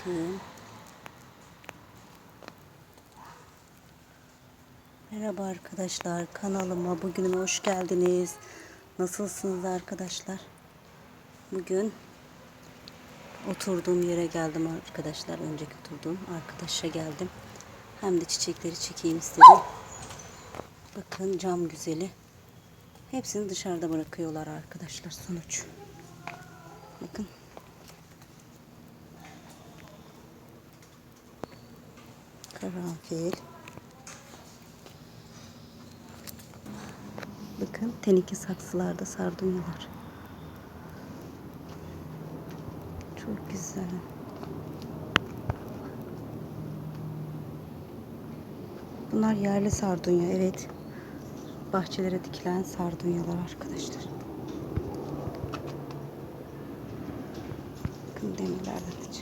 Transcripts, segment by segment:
Bakın. Merhaba arkadaşlar kanalıma bugün hoş geldiniz. Nasılsınız arkadaşlar? Bugün oturduğum yere geldim arkadaşlar. Önceki oturduğum arkadaşa geldim. Hem de çiçekleri çekeyim istedim. Bakın cam güzeli. Hepsini dışarıda bırakıyorlar arkadaşlar sonuç. Bakın. Karanfil. Bakın teneke saksılarda sardunyalar. Çok güzel. Bunlar yerli sardunya evet. Bahçelere dikilen sardunyalar arkadaşlar. Bakın demirlerden de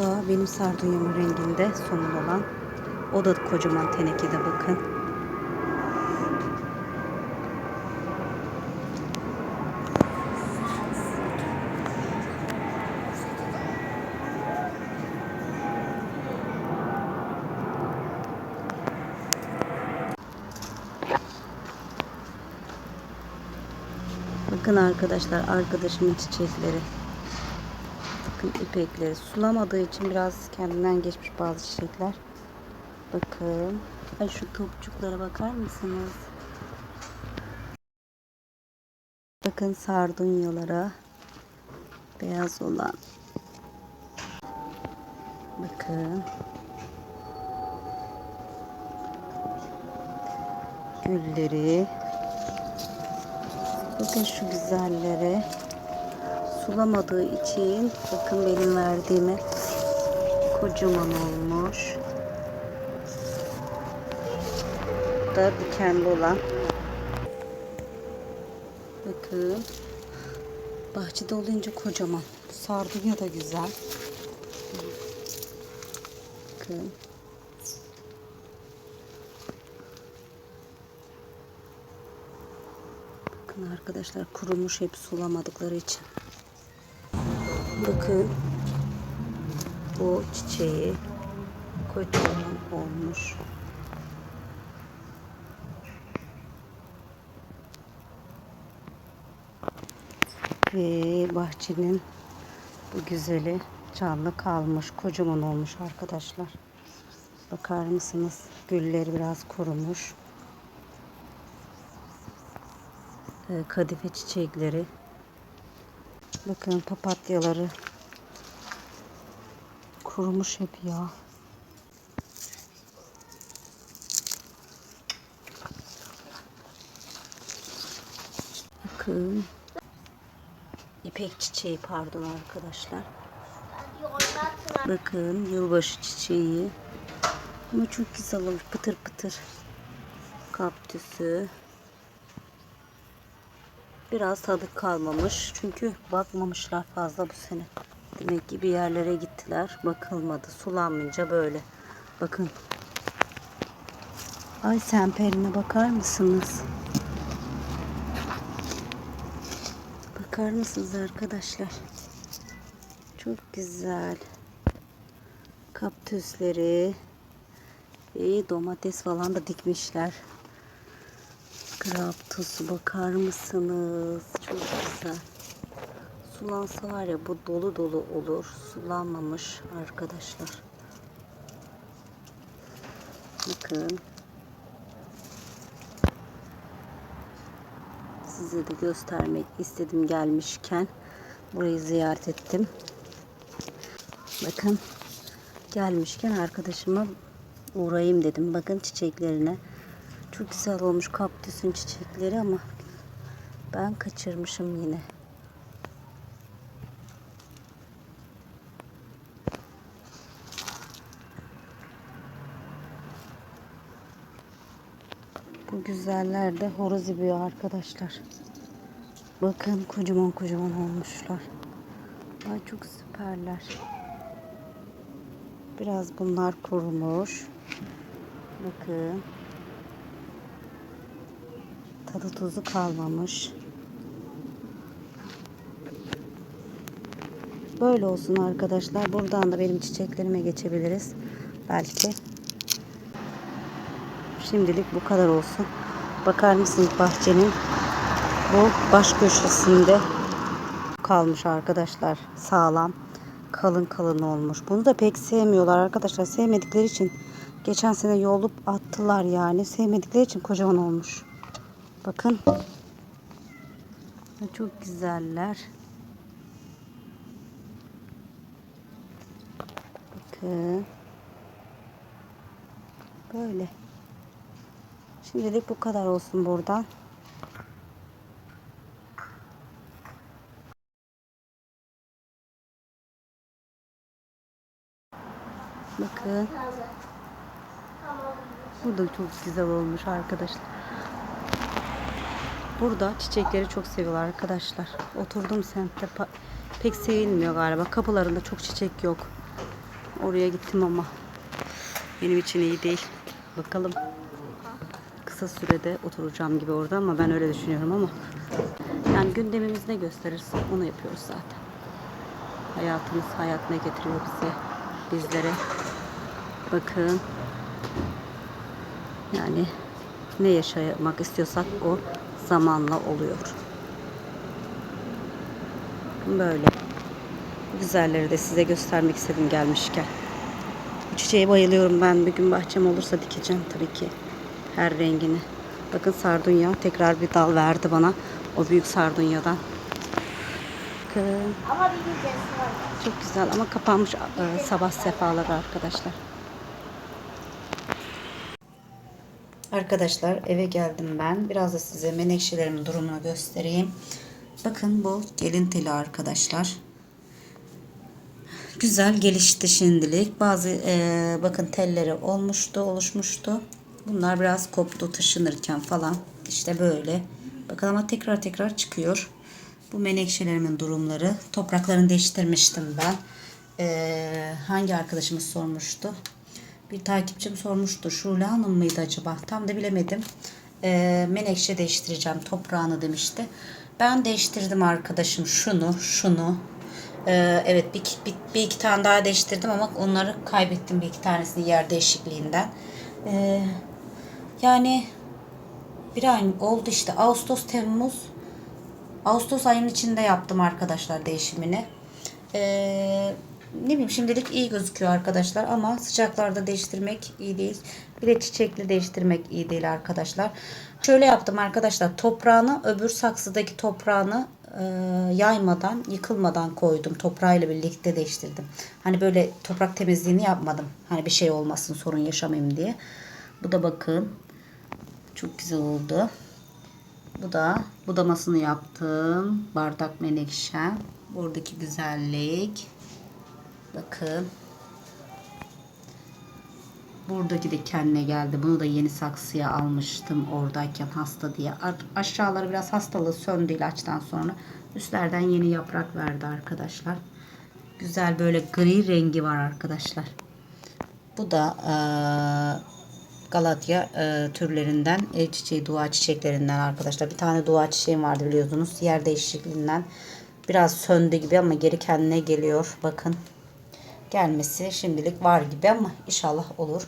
da benim sardunyamın renginde sonul olan. O da kocaman tenekede bakın. Bakın arkadaşlar arkadaşımın çiçekleri. Bakın ipekleri. Sulamadığı için biraz kendinden geçmiş bazı çiçekler. Bakın. Ay şu topçuklara bakar mısınız? Bakın sardunyalara. Beyaz olan. Bakın. Gülleri. Bakın şu güzelleri sulamadığı için bakın benim verdiğime kocaman olmuş. Bu da dikenli olan. Bakın. Bahçede olunca kocaman. Sardunya da güzel. Bakın. Bakın arkadaşlar kurumuş hep sulamadıkları için. Bakın bu çiçeği kocaman olmuş. Ve bahçenin bu güzeli canlı kalmış. Kocaman olmuş arkadaşlar. Bakar mısınız? Gülleri biraz kurumuş. Ee, Kadife çiçekleri. Bakın papatyaları kurumuş hep ya. Bakın. İpek çiçeği pardon arkadaşlar. Bakın yılbaşı çiçeği. Ama çok güzel olmuş pıtır pıtır. Kaktüsü. Biraz tadı kalmamış. Çünkü bakmamışlar fazla bu sene. Demek ki bir yerlere gittiler. Bakılmadı. Sulanmayınca böyle. Bakın. Ay semperine bakar mısınız? Bakar mısınız arkadaşlar? Çok güzel. Kaktüsleri. İyi domates falan da dikmişler. Kraptosu bakar mısınız? Çok güzel. Sulansa var ya bu dolu dolu olur. Sulanmamış arkadaşlar. Bakın. Size de göstermek istedim gelmişken. Burayı ziyaret ettim. Bakın. Gelmişken arkadaşıma uğrayayım dedim. Bakın çiçeklerine. Çok güzel olmuş kaktüsün çiçekleri ama ben kaçırmışım yine. Bu güzeller de horoz ibiyor arkadaşlar. Bakın kocaman kocaman olmuşlar. Ay çok süperler. Biraz bunlar kurumuş. Bakın. Tadı tuzu kalmamış. Böyle olsun arkadaşlar. Buradan da benim çiçeklerime geçebiliriz. Belki. Şimdilik bu kadar olsun. Bakar mısınız bahçenin bu baş köşesinde kalmış arkadaşlar. Sağlam. Kalın kalın olmuş. Bunu da pek sevmiyorlar arkadaşlar. Sevmedikleri için geçen sene yolup attılar yani. Sevmedikleri için kocaman olmuş. Bakın. Çok güzeller. Bakın. Böyle. Şimdilik bu kadar olsun buradan. Bakın. Bu da çok güzel olmuş arkadaşlar. Burada çiçekleri çok seviyorlar arkadaşlar. Oturdum semtte pek sevilmiyor galiba. Kapılarında çok çiçek yok. Oraya gittim ama benim için iyi değil. Bakalım. Kısa sürede oturacağım gibi orada ama ben öyle düşünüyorum ama yani gündemimiz ne gösterirse onu yapıyoruz zaten. Hayatımız hayat ne getiriyor bize, bizlere. Bakın. Yani ne yaşamak istiyorsak o zamanla oluyor. Böyle. Bu güzelleri de size göstermek istedim gelmişken. Bu çiçeğe bayılıyorum ben. Bir gün bahçem olursa dikeceğim tabii ki. Her rengini. Bakın sardunya tekrar bir dal verdi bana. O büyük sardunyadan. Bakın. Ama bir. Çok güzel ama kapanmış e, sabah sefaları arkadaşlar. Arkadaşlar eve geldim ben. Biraz da size menekşelerimin durumunu göstereyim. Bakın bu gelin teli arkadaşlar. Güzel gelişti şimdilik. Bazı e, bakın telleri olmuştu, oluşmuştu. Bunlar biraz koptu taşınırken falan. İşte böyle. Bakın ama tekrar tekrar çıkıyor. Bu menekşelerimin durumları. Topraklarını değiştirmiştim ben. E, hangi arkadaşımız sormuştu? Bir takipçim sormuştu. Şule Hanım mıydı acaba? Tam da bilemedim. E, menekşe değiştireceğim toprağını demişti. Ben değiştirdim arkadaşım şunu, şunu. Ee, evet bir, bir, bir iki tane daha değiştirdim ama onları kaybettim bir iki tanesini yer değişikliğinden. Ee, yani bir ay oldu işte Ağustos Temmuz Ağustos ayının içinde yaptım arkadaşlar değişimini. Ee, ne bileyim şimdilik iyi gözüküyor arkadaşlar ama sıcaklarda değiştirmek iyi değil. Bir de çiçekli değiştirmek iyi değil arkadaşlar. Şöyle yaptım arkadaşlar toprağını öbür saksıdaki toprağını e, yaymadan yıkılmadan koydum. Toprağıyla birlikte değiştirdim. Hani böyle toprak temizliğini yapmadım. Hani bir şey olmasın sorun yaşamayayım diye. Bu da bakın çok güzel oldu. Bu da budamasını yaptım. Bardak menekşem. Buradaki güzellik. Bakın. Buradaki de kendine geldi. Bunu da yeni saksıya almıştım oradayken hasta diye. Aşağıları biraz hastalığı söndü ilaçtan sonra. Üstlerden yeni yaprak verdi arkadaşlar. Güzel böyle gri rengi var arkadaşlar. Bu da eee, Galatya eee, türlerinden el çiçeği dua çiçeklerinden arkadaşlar. Bir tane dua çiçeğim vardı biliyorsunuz. Yer değişikliğinden biraz söndü gibi ama geri kendine geliyor. Bakın gelmesi şimdilik var gibi ama inşallah olur.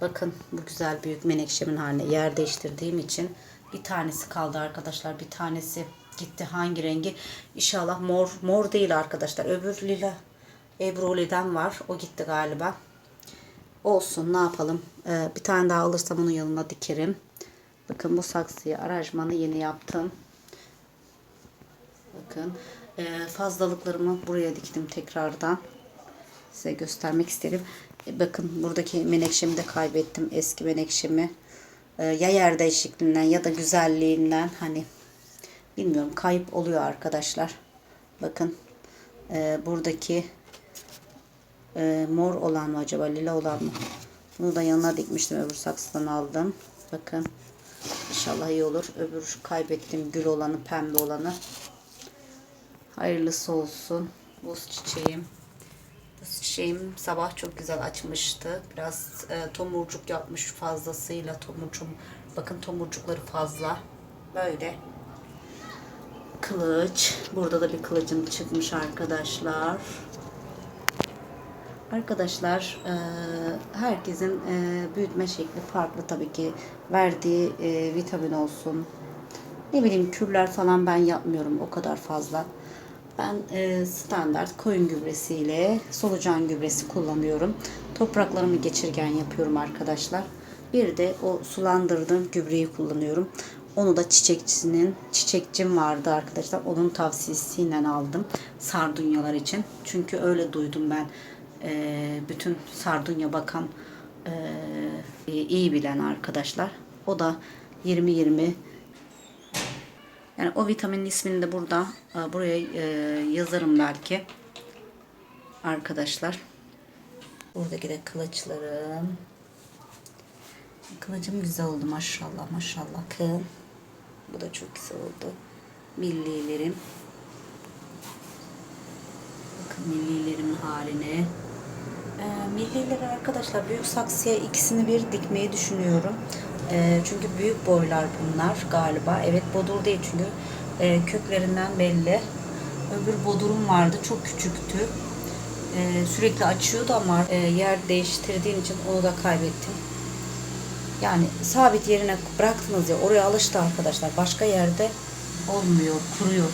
Bakın bu güzel büyük menekşemin haline yer değiştirdiğim için bir tanesi kaldı arkadaşlar. Bir tanesi gitti. Hangi rengi? İnşallah mor mor değil arkadaşlar. Öbür lila Ebroli'den var. O gitti galiba. Olsun ne yapalım. Ee, bir tane daha alırsam onun yanına dikerim. Bakın bu saksıyı aranjmanı yeni yaptım. Bakın ee, fazlalıklarımı buraya diktim tekrardan size göstermek isterim. E, bakın buradaki menekşemi de kaybettim. Eski menekşemi. E, ya yer değişikliğinden ya da güzelliğinden hani bilmiyorum kayıp oluyor arkadaşlar. Bakın e, buradaki mor olan mı acaba lila olan mı? Bunu da yanına dikmiştim öbür saksıdan aldım. Bakın inşallah iyi olur. Öbür kaybettiğim gül olanı pembe olanı. Hayırlısı olsun. Buz çiçeğim. Çiçeğim sabah çok güzel açmıştı. Biraz e, tomurcuk yapmış fazlasıyla tomurcum. Bakın tomurcukları fazla. Böyle kılıç. Burada da bir kılıcım çıkmış arkadaşlar. Arkadaşlar e, herkesin e, büyütme şekli farklı tabii ki. Verdiği e, vitamin olsun. Ne bileyim kürler falan ben yapmıyorum o kadar fazla. Ben e, standart koyun gübresiyle solucan gübresi kullanıyorum. Topraklarımı geçirgen yapıyorum arkadaşlar. Bir de o sulandırdığım gübreyi kullanıyorum. Onu da çiçekçinin, çiçekçim vardı arkadaşlar. Onun tavsiyesiyle aldım sardunyalar için. Çünkü öyle duydum ben. E, bütün sardunya bakan e, iyi bilen arkadaşlar. O da 20-20 yani o vitaminin ismini de burada e, buraya e, yazarım belki. Arkadaşlar. Buradaki de kılıçlarım. Kılıcım güzel oldu maşallah maşallah. Bakın. Bu da çok güzel oldu. Millilerim. Bakın millilerimin haline. E, millileri arkadaşlar büyük saksıya ikisini bir dikmeyi düşünüyorum. E, çünkü büyük boylar bunlar galiba. Evet bodur değil çünkü e, köklerinden belli. Öbür bodurum vardı çok küçüktü. E, sürekli açıyordu ama e, yer değiştirdiğim için onu da kaybettim. Yani sabit yerine bıraktınız ya oraya alıştı arkadaşlar. Başka yerde olmuyor, kuruyor.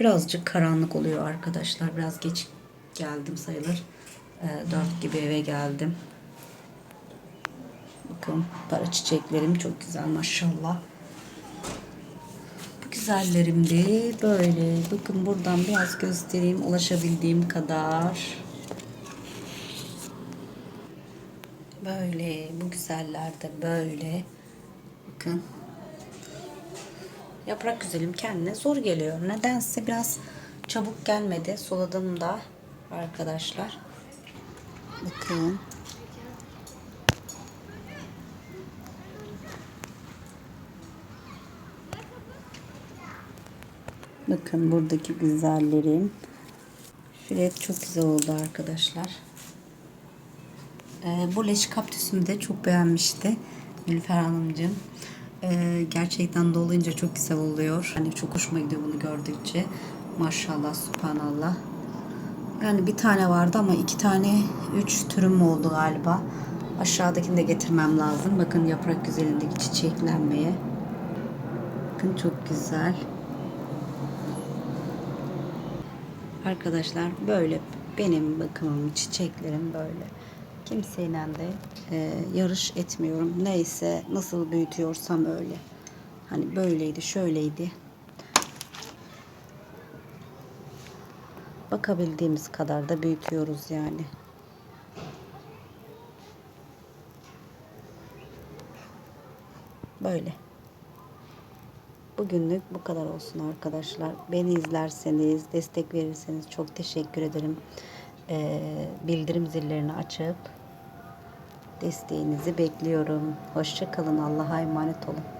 Birazcık karanlık oluyor arkadaşlar. Biraz geç geldim sayılır. E, 4 gibi eve geldim. Bakın para çiçeklerim çok güzel maşallah. Bu güzellerim de böyle. Bakın buradan biraz göstereyim ulaşabildiğim kadar. Böyle bu güzeller de böyle. Bakın. Yaprak güzelim kendine zor geliyor. Nedense biraz çabuk gelmedi. Suladım da arkadaşlar. Bakın. Bakın buradaki güzellerim. Filet çok güzel oldu arkadaşlar. Ee, bu leş kaktüsümü de çok beğenmişti Nilüfer Hanımcığım. Ee, gerçekten doluyunca çok güzel oluyor. Hani çok hoşuma gidiyor bunu gördükçe. Maşallah, subhanallah. Yani bir tane vardı ama iki tane, üç türüm oldu galiba. Aşağıdakini de getirmem lazım. Bakın yaprak güzelindeki çiçeklenmeye. Bakın çok güzel. Arkadaşlar böyle benim bakımım, çiçeklerim böyle. Kimseyle de e, yarış etmiyorum. Neyse nasıl büyütüyorsam öyle. Hani böyleydi, şöyleydi. Bakabildiğimiz kadar da büyütüyoruz yani. Böyle. Bugünlük bu kadar olsun arkadaşlar. Beni izlerseniz, destek verirseniz çok teşekkür ederim. Ee, bildirim zillerini açıp desteğinizi bekliyorum. Hoşça kalın. Allah'a emanet olun.